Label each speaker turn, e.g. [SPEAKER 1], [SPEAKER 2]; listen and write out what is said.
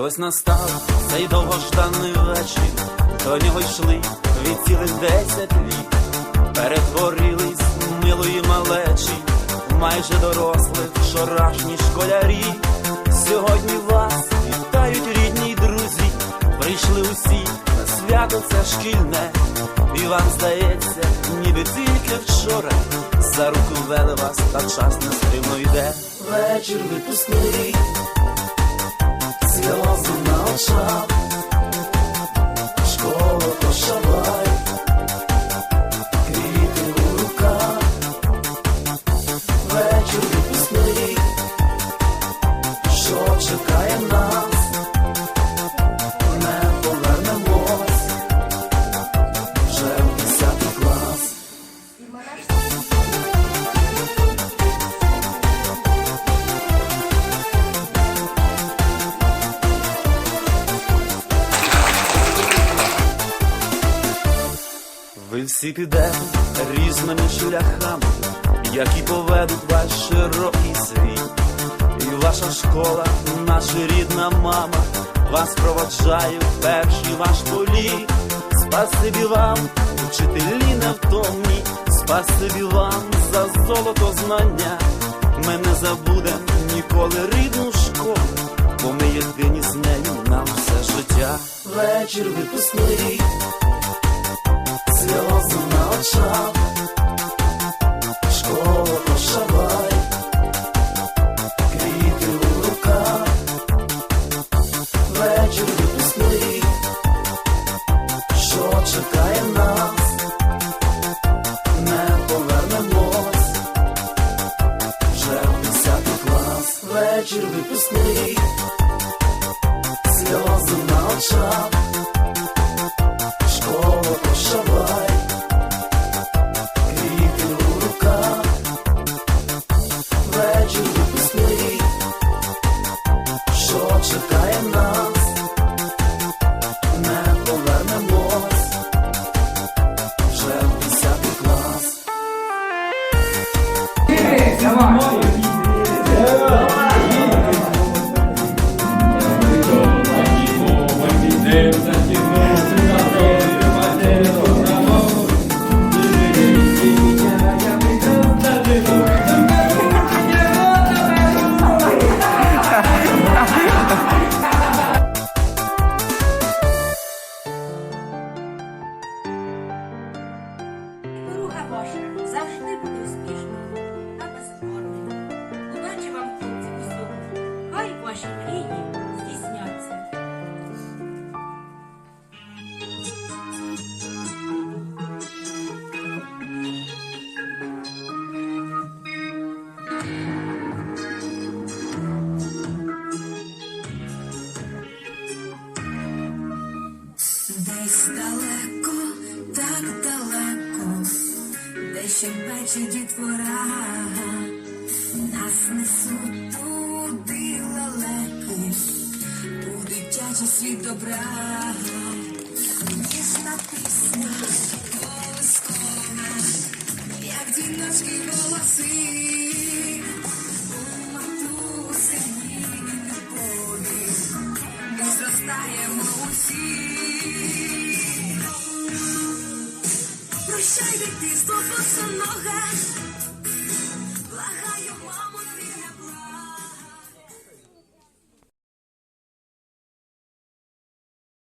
[SPEAKER 1] Ось настав цей довгожданий вечір, до нього йшли від цілих десять літ, перетворились милої малечі, майже дорослих вчорашні школярі. Сьогодні вас вітають рідні друзі, прийшли усі на свято це шкільне, і вам здається, ніби тільки вчора за руку вели вас, та час нестримно йде. Вечір випускний сльози на Ви всі підете різними шляхами, які поведуть ваш широкий світ. І ваша школа, наша рідна мама, вас проводжає перший ваш політ. Спасибі вам, учителі невтомні, спасибі вам за золото знання. Ми не забудем ніколи рідну школу, бо ми єдині з нею на все життя. Вечір випускний сльози на очах, школа пошавай, квіти у вечір випускний, що чекає нас, не повернемось, вже в десятий клас, вечір випускний, сльози на очах.
[SPEAKER 2] Sense
[SPEAKER 3] Десь далеко, так далеко, де ще бачить дітвора, нас несуть туди лелеки, у дитячий світ добра, ніжна пісня, колискова, як діночки голоси, ми зростаємо усі. que esto pasa, enojas.